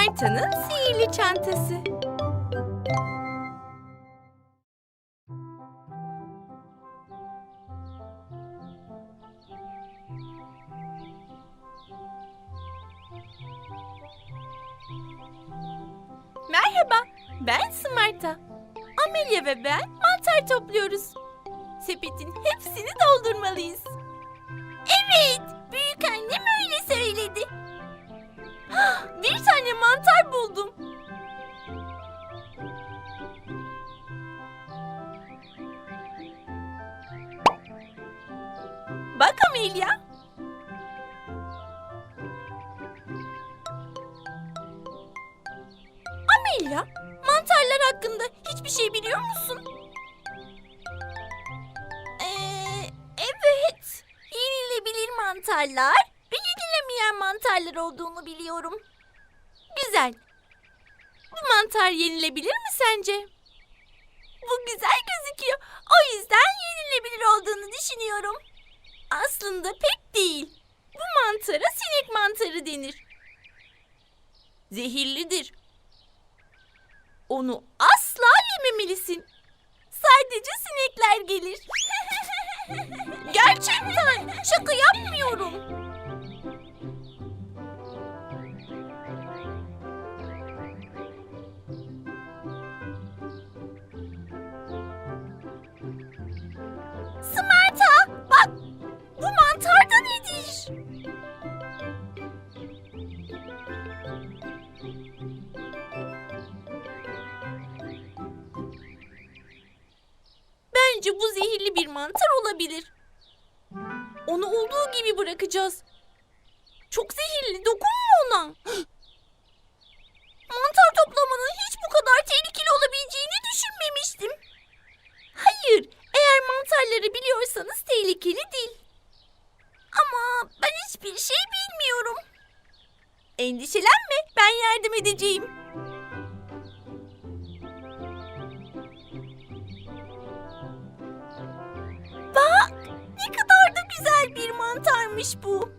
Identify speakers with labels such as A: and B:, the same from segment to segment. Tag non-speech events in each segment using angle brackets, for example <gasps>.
A: Smarta'nın sihirli çantası. Merhaba, ben Smarta. Amelia ve ben mantar topluyoruz. Sepetin hepsini doldurmalıyız. Evet, büyük annem öyle söyledi. <gasps> Bir tane mantar buldum. Bak Amelia. Amelia, mantarlar hakkında hiçbir şey biliyor musun? Ee, evet. Yenilebilir mantarlar mantarlar olduğunu biliyorum. Güzel. Bu mantar yenilebilir mi sence? Bu güzel gözüküyor. O yüzden yenilebilir olduğunu düşünüyorum. Aslında pek değil. Bu mantara sinek mantarı denir. Zehirlidir. Onu asla yememelisin. Sadece sinekler gelir. <laughs> Gerçekten şaka yapmıyorum. Olabilir. Onu olduğu gibi bırakacağız. Çok zehirli, dokunma ona. <gasps> mantar toplamanın hiç bu kadar tehlikeli olabileceğini düşünmemiştim. Hayır, eğer mantarları biliyorsanız tehlikeli değil. Ama ben hiçbir şey bilmiyorum. Endişelenme, ben yardım edeceğim. Mantarmış bu.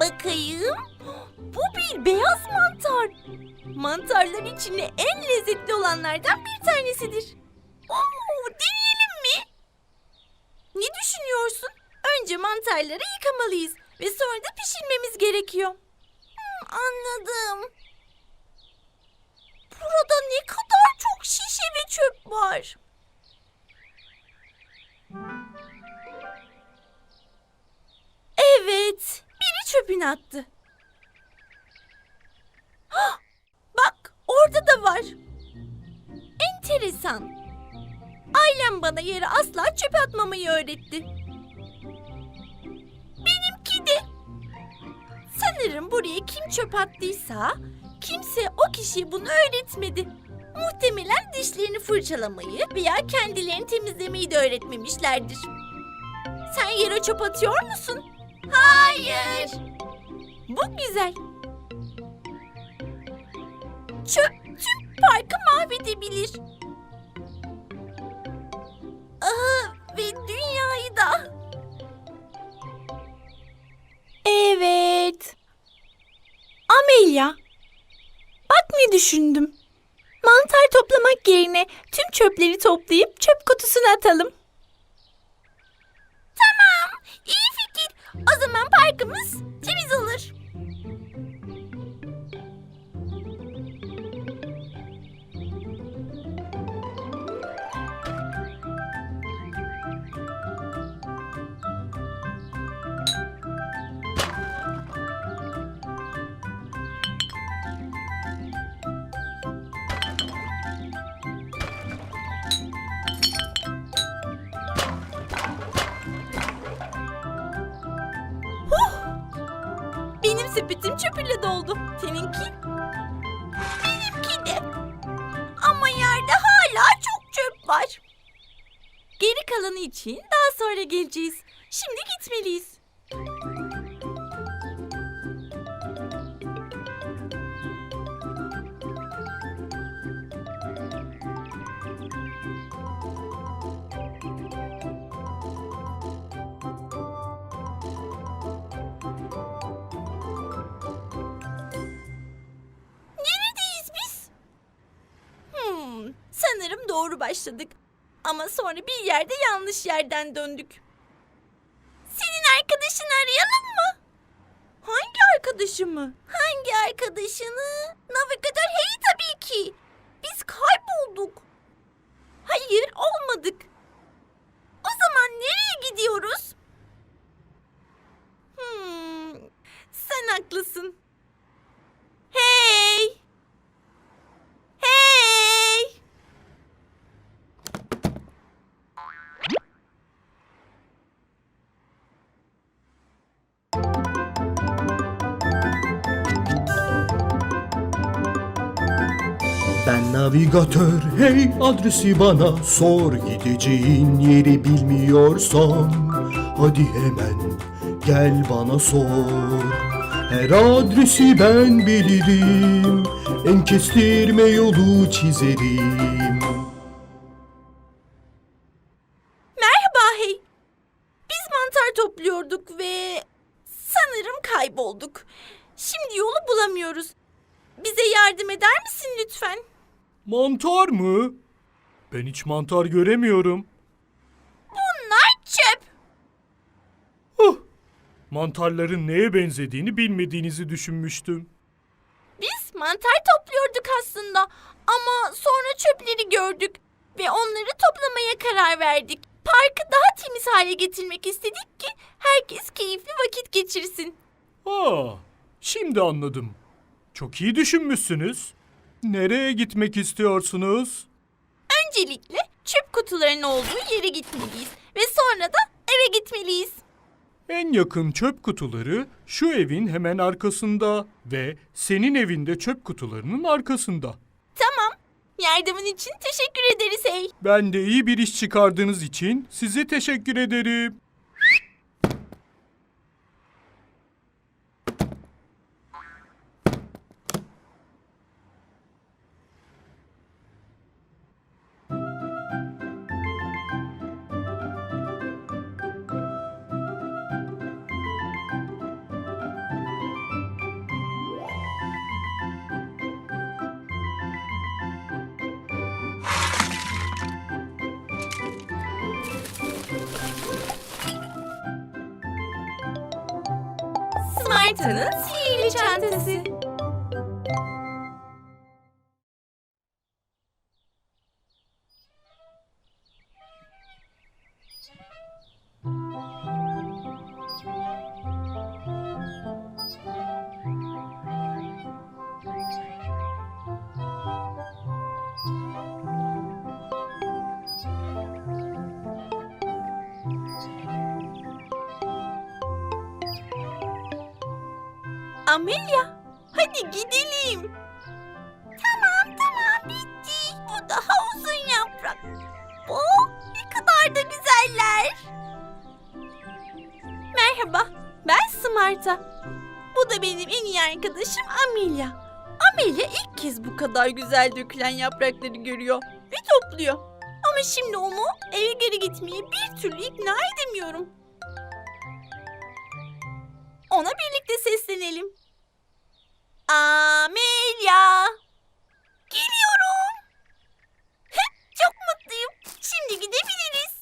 A: Bakayım. Bu bir beyaz mantar. Mantarlar içinde en lezzetli olanlardan bir tanesidir. Oo, deneyelim mi? Ne düşünüyorsun? Önce mantarları yıkamalıyız ve sonra da pişirmemiz gerekiyor. Hmm, anladım. Burada ne kadar çok şişe ve çöp var. Evet, biri çöpünü attı. Hah, Bak, orada da var. Enteresan. Ailem bana yere asla çöp atmamayı öğretti. Benimki de. Sanırım buraya kim çöp attıysa kimse o kişiye bunu öğretmedi. Muhtemelen dişlerini fırçalamayı veya kendilerini temizlemeyi de öğretmemişlerdir. Sen yere çöp atıyor musun? Hayır. Bu güzel. Çöp tüm parkı mahvedebilir. Aha, ve dünyayı da. Evet. Amelia. Ne düşündüm. Mantar toplamak yerine tüm çöpleri toplayıp çöp kutusuna atalım. Tamam, iyi fikir. O zaman parkımız temiz olur. Sepetim çöpüyle doldu. Seninki? Benimki de. Ama yerde hala çok çöp var. Geri kalanı için daha sonra geleceğiz. Şimdi gitmeliyiz. Doğru başladık. Ama sonra bir yerde yanlış yerden döndük. Senin arkadaşını arayalım mı? Hangi arkadaşımı? Hangi arkadaşını? Navigatör hey tabii ki. Biz kaybolduk. Hayır olmadık. O zaman nereye gidiyoruz? Hmm, sen haklısın. Hey!
B: Ben navigatör hey adresi bana sor Gideceğin yeri bilmiyorsan Hadi hemen gel bana sor Her adresi ben bilirim En kestirme yolu çizerim
A: Merhaba hey. Biz mantar topluyorduk ve sanırım kaybolduk. Şimdi yolu bulamıyoruz. Bize yardım eder misin lütfen?
C: Mantar mı? Ben hiç mantar göremiyorum.
A: Bunlar çöp.
C: Huh! Mantarların neye benzediğini bilmediğinizi düşünmüştüm.
A: Biz mantar topluyorduk aslında ama sonra çöpleri gördük ve onları toplamaya karar verdik. Parkı daha temiz hale getirmek istedik ki herkes keyifli vakit geçirsin.
C: Aa, şimdi anladım. Çok iyi düşünmüşsünüz. Nereye gitmek istiyorsunuz?
A: Öncelikle çöp kutularının olduğu yere gitmeliyiz ve sonra da eve gitmeliyiz.
C: En yakın çöp kutuları şu evin hemen arkasında ve senin evinde çöp kutularının arkasında.
A: Tamam. Yardımın için teşekkür ederiz hey.
C: Ben de iyi bir iş çıkardığınız için size teşekkür ederim.
A: Smarta'nın sihirli çantası. Güzeller. Merhaba, ben Smarta. Bu da benim en iyi arkadaşım Amelia. Amelia ilk kez bu kadar güzel dökülen yaprakları görüyor ve topluyor. Ama şimdi onu eve geri gitmeye bir türlü ikna edemiyorum. Ona birlikte seslenelim. Amelia. Geliyorum. <laughs> Çok mutluyum. Şimdi gidebiliriz.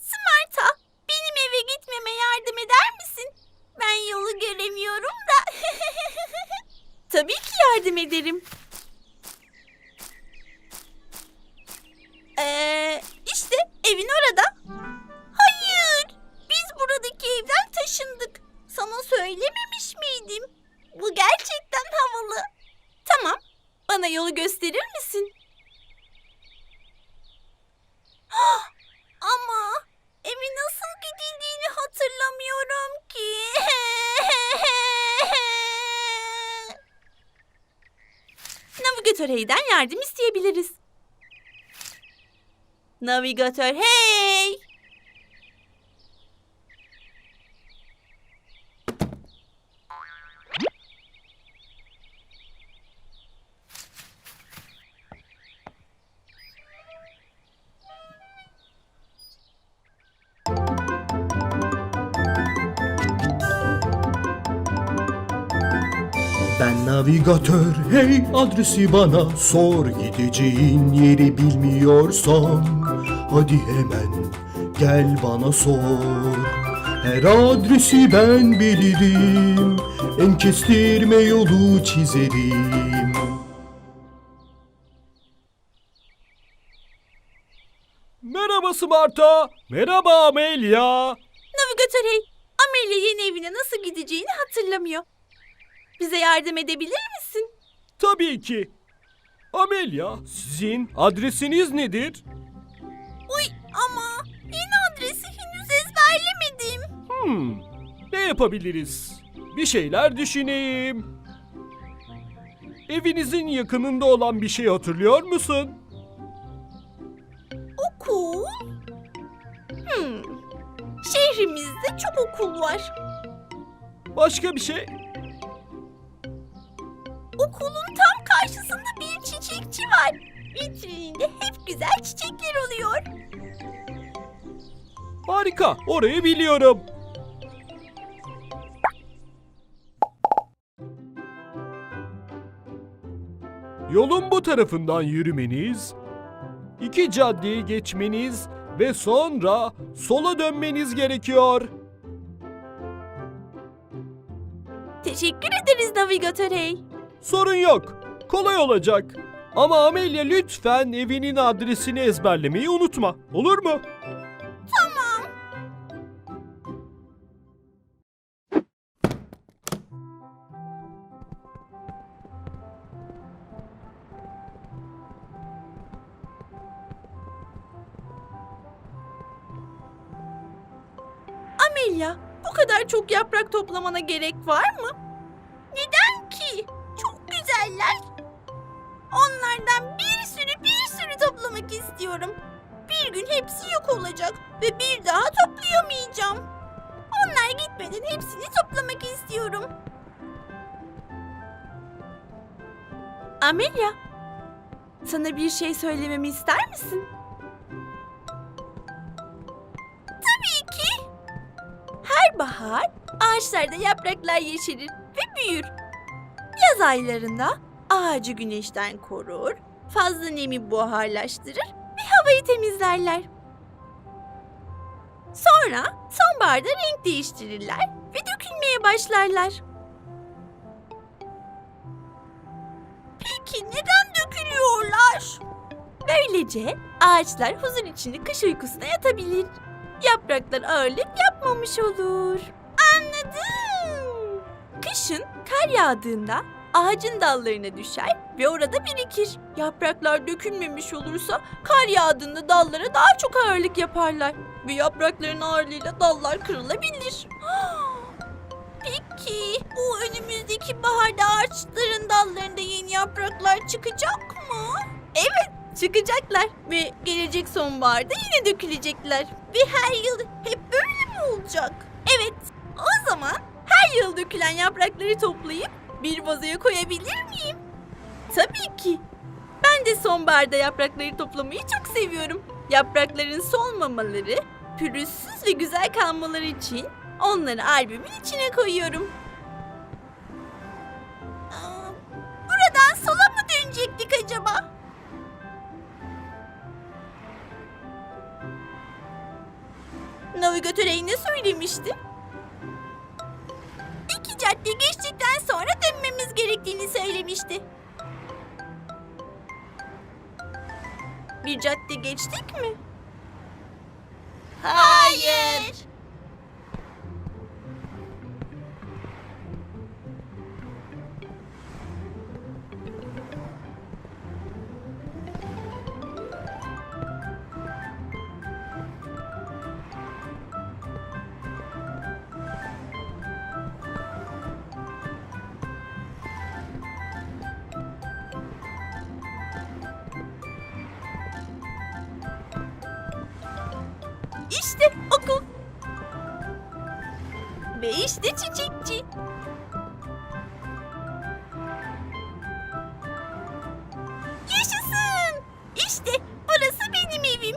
A: Smarta, benim gitmeme yardım eder misin? Ben yolu göremiyorum da. <laughs> Tabii ki yardım ederim. Navigatör Hey'den yardım isteyebiliriz. Navigatör Hey!
B: Navigatör hey adresi bana sor Gideceğin yeri bilmiyorsam Hadi hemen gel bana sor Her adresi ben bilirim En kestirme yolu çizerim
C: Merhaba Smarta. Merhaba Amelia.
A: Navigatör hey, Amelia yeni evine nasıl gideceğini hatırlamıyor. Bize yardım edebilir misin?
C: Tabii ki. Amelia, sizin adresiniz nedir?
A: Uy ama yeni adresi henüz ezberlemedim.
C: Hmm, ne yapabiliriz? Bir şeyler düşüneyim. Evinizin yakınında olan bir şey hatırlıyor musun?
A: Okul? Hmm. Şehrimizde çok okul var.
C: Başka bir şey?
A: Okulun tam karşısında bir çiçekçi var. Vitrininde hep güzel çiçekler oluyor.
C: Harika, orayı biliyorum. Yolun bu tarafından yürümeniz, iki caddeyi geçmeniz ve sonra sola dönmeniz gerekiyor.
A: Teşekkür ederiz navigatör hey.
C: Sorun yok. Kolay olacak. Ama Amelia lütfen evinin adresini ezberlemeyi unutma. Olur mu?
A: Tamam. Amelia, bu kadar çok yaprak toplamana gerek var mı? Neden güzeller. Onlardan bir sürü bir sürü toplamak istiyorum. Bir gün hepsi yok olacak ve bir daha toplayamayacağım. Onlar gitmeden hepsini toplamak istiyorum. Amelia, sana bir şey söylememi ister misin? Tabii ki. Her bahar ağaçlarda yapraklar yeşerir ve büyür. Yaz aylarında ağacı güneşten korur, fazla nemi buharlaştırır ve havayı temizlerler. Sonra sonbaharda renk değiştirirler ve dökülmeye başlarlar. Peki neden dökülüyorlar? Böylece ağaçlar huzur içinde kış uykusuna yatabilir. Yapraklar ağırlık yapmamış olur. Anladım. Kışın kar yağdığında ağacın dallarına düşer ve orada birikir. Yapraklar dökülmemiş olursa kar yağdığında dallara daha çok ağırlık yaparlar ve yaprakların ağırlığıyla dallar kırılabilir. <gasps> Peki bu önümüzdeki baharda ağaçların dallarında yeni yapraklar çıkacak mı? Evet çıkacaklar ve gelecek sonbaharda yine dökülecekler. Ve her yıl hep böyle mi olacak? Evet o zaman her yıl dökülen yaprakları toplayıp bir vazoya koyabilir miyim? Tabii ki. Ben de sonbaharda yaprakları toplamayı çok seviyorum. Yaprakların solmamaları, pürüzsüz ve güzel kalmaları için onları albümün içine koyuyorum. Buradan sola mı dönecektik acaba? Navigatör ne söylemişti? İki cadde geçtikten sonra dönmemiz gerektiğini söylemişti. Bir cadde geçtik mi? Hayır. Yaşasın. İşte burası benim evim.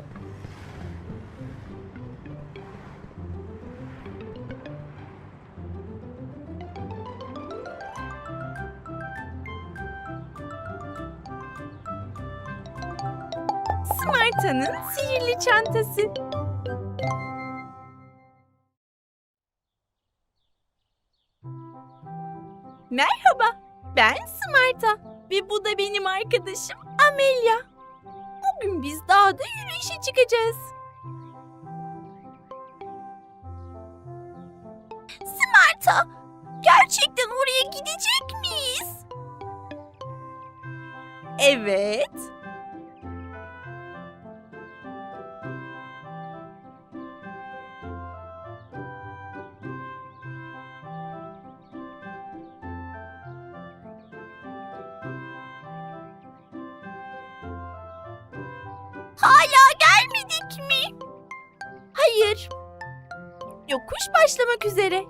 A: Smart Hanım sihirli çantası. Ben Smarta ve bu da benim arkadaşım Amelia. Bugün biz dağda yürüyüşe çıkacağız. Smarta, gerçekten oraya gidecek miyiz? Evet. Üzere.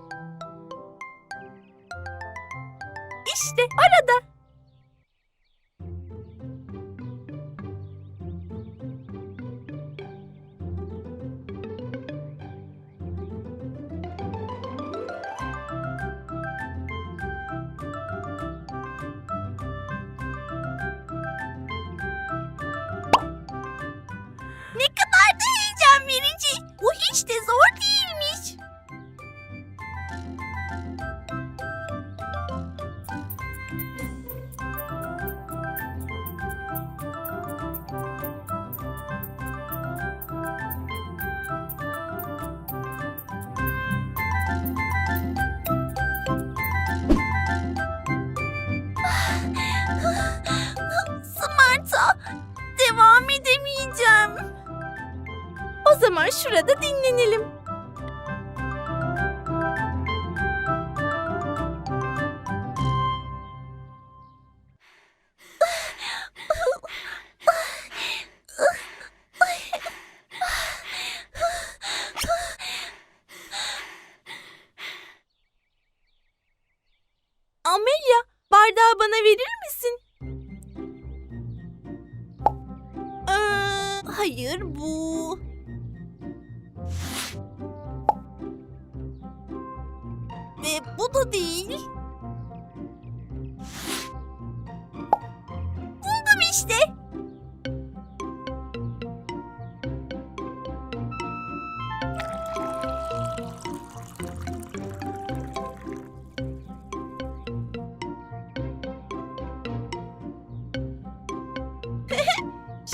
A: Devam edemeyeceğim. O zaman şurada dinlenelim. İşte. <laughs>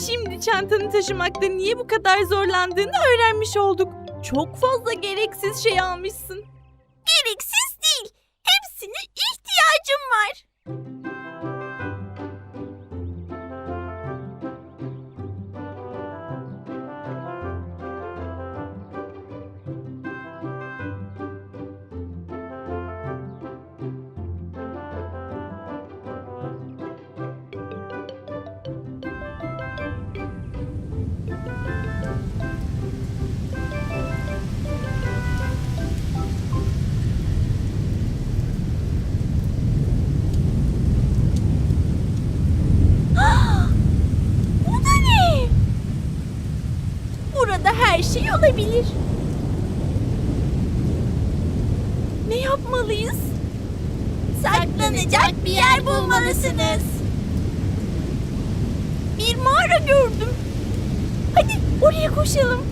A: Şimdi çantanı taşımakta niye bu kadar zorlandığını öğrenmiş olduk. Çok fazla gereksiz şey almışsın. Gereksiz değil. Hepsine ihtiyacım var. Şey olabilir. Ne yapmalıyız? Saklanacak bir yer bulmalısınız. Bir mağara gördüm. Hadi oraya koşalım.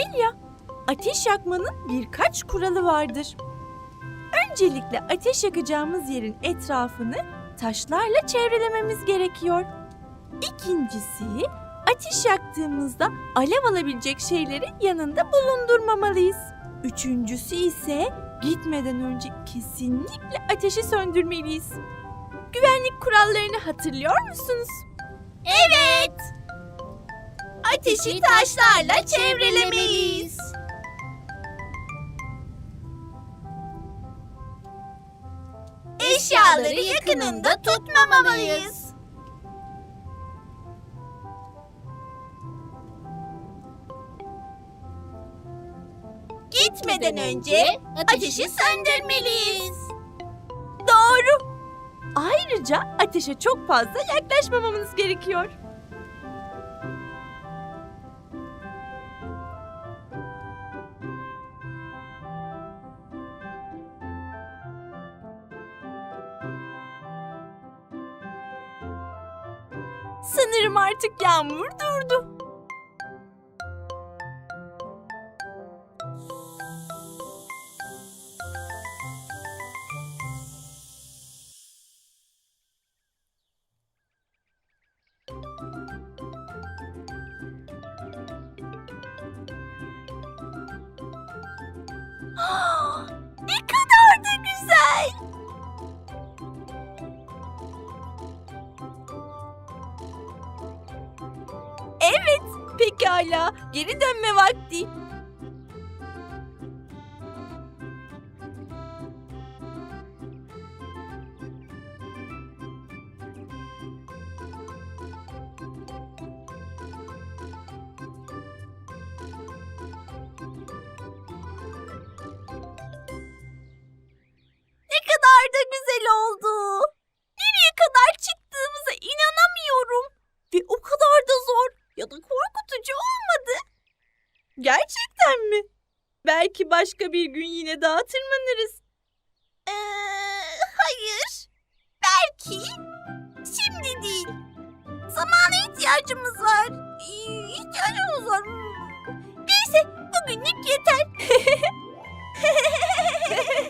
A: Amelia, ateş yakmanın birkaç kuralı vardır. Öncelikle ateş yakacağımız yerin etrafını taşlarla çevrelememiz gerekiyor. İkincisi, ateş yaktığımızda alev alabilecek şeyleri yanında bulundurmamalıyız. Üçüncüsü ise gitmeden önce kesinlikle ateşi söndürmeliyiz. Güvenlik kurallarını hatırlıyor musunuz? Evet ateşi taşlarla çevrelemeliyiz. Eşyaları yakınında tutmamalıyız. gitmeden önce ateşi söndürmeliyiz. Doğru. Ayrıca ateşe çok fazla yaklaşmamamız gerekiyor. Artık yağmur durdu. Pekala. Geri dönme vakti. Gerçekten mi? Belki başka bir gün yine dağa tırmanırız. Ee, hayır. Belki. Şimdi değil. Zamana ihtiyacımız var. İhtiyacımız var. Neyse bugünlük yeter. <laughs>